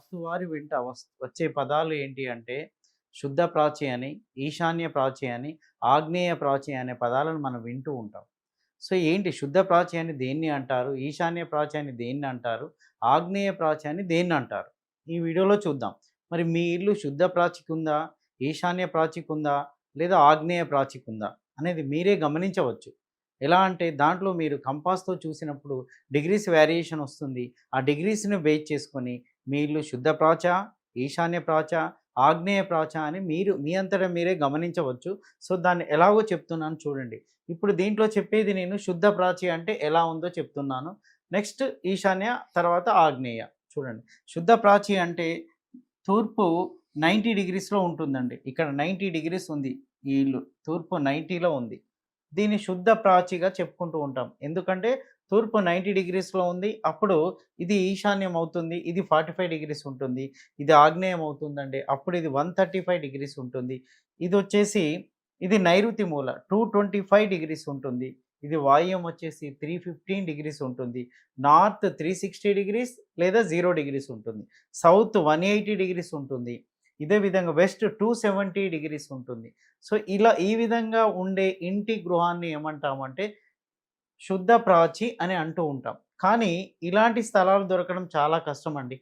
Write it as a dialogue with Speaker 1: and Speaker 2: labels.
Speaker 1: వాస్తువారి వెంట. వచ్చే పదాలు ఏంటి అంటే శుద్ధ ప్రాచి అని ఈశాన్య ప్రాచి అని ఆగ్నేయ ప్రాచి అనే పదాలను మనం వింటూ ఉంటాం. సో ఏంటి శుద్ధ ప్రాచి అని దేన్ని అంటారు? ఈశాన్య ప్రాచి అని దేన్ని అంటారు? ఆగ్నేయ ప్రాచి అని దేన్ని అంటారు? ఈ వీడియోలో చూద్దాం. మరి మీ ఇల్లు శుద్ధ ప్రాచికుందా ఈశాన్య ప్రాచికుందా లేదా ఆగ్నేయ ప్రాచికుందా అనేది మీరే గమనించవచ్చు. ఎలా అంటే దాంట్లో మీరు కంపాస్తో చూసినప్పుడు డిగ్రీస్ వేరియేషన్ వస్తుంది. ఆ డిగ్రీస్ని బేస్ చేసుకొని మీ ఇల్లు శుద్ధ ప్రాచ ఈశాన్య ప్రాచ ఆగ్నేయ ప్రాచ అని మీరు మీ అంతటా మీరే గమనించవచ్చు. సో దాన్ని ఎలాగో చెప్తున్నాను చూడండి. ఇప్పుడు దీంట్లో చెప్పేది నేను శుద్ధ ప్రాచి అంటే ఎలా ఉందో చెప్తున్నాను. నెక్స్ట్ ఈశాన్య తర్వాత ఆగ్నేయ చూడండి. శుద్ధ ప్రాచి అంటే తూర్పు నైంటీ డిగ్రీస్లో ఉంటుందండి. ఇక్కడ నైంటీ డిగ్రీస్ ఉంది ఈ ఇల్లు. తూర్పు నైంటీలో ఉంది. దీన్ని శుద్ధ ప్రాచిగా చెప్పుకుంటూ ఉంటాం. ఎందుకంటే తూర్పు నైంటీ డిగ్రీస్లో ఉంది. అప్పుడు ఇది ఈశాన్యం అవుతుంది. ఇది ఫార్టీ ఫైవ్ డిగ్రీస్ ఉంటుంది. ఇది ఆగ్నేయం అవుతుందండి. అప్పుడు ఇది వన్ థర్టీ ఫైవ్ డిగ్రీస్ ఉంటుంది. ఇది వచ్చేసి ఇది నైరుతి మూల టూ ట్వంటీ ఫైవ్ డిగ్రీస్ ఉంటుంది. ఇది వాయుం వచ్చేసి త్రీ ఫిఫ్టీన్ డిగ్రీస్ ఉంటుంది. నార్త్ త్రీ సిక్స్టీ డిగ్రీస్ లేదా జీరో డిగ్రీస్ ఉంటుంది. సౌత్ వన్ ఎయిటీ డిగ్రీస్ ఉంటుంది. ఇదే విధంగా వెస్ట్ టూ సెవెంటీ డిగ్రీస్ ఉంటుంది. సో ఇలా ఈ విధంగా ఉండే ఇంటి గృహాన్ని ఏమంటామంటే శుద్ధ ప్రాచి అని అంటూ ఉంటాం. కానీ ఇలాంటి స్థలాలు దొరకడం చాలా కష్టం అండి